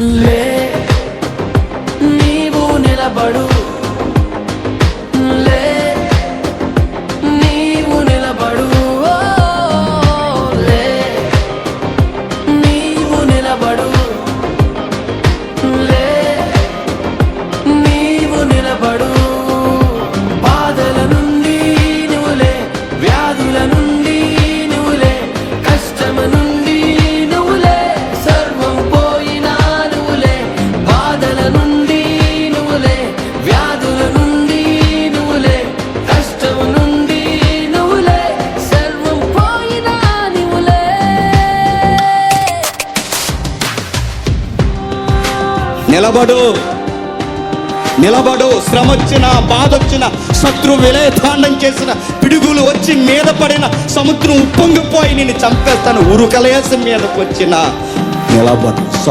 లే నీవు నిలబడు. నిలబడు. నిలబడు. శ్రమ వచ్చిన బాధ వచ్చిన శత్రు విలయతాండం చేసిన పిడుగులు వచ్చి మీద పడిన సముద్రం ఉప్పొంగిపోయి నేను చంపేస్తాను. ఉరుకలేసి మీదకు వచ్చిన నిలబడు.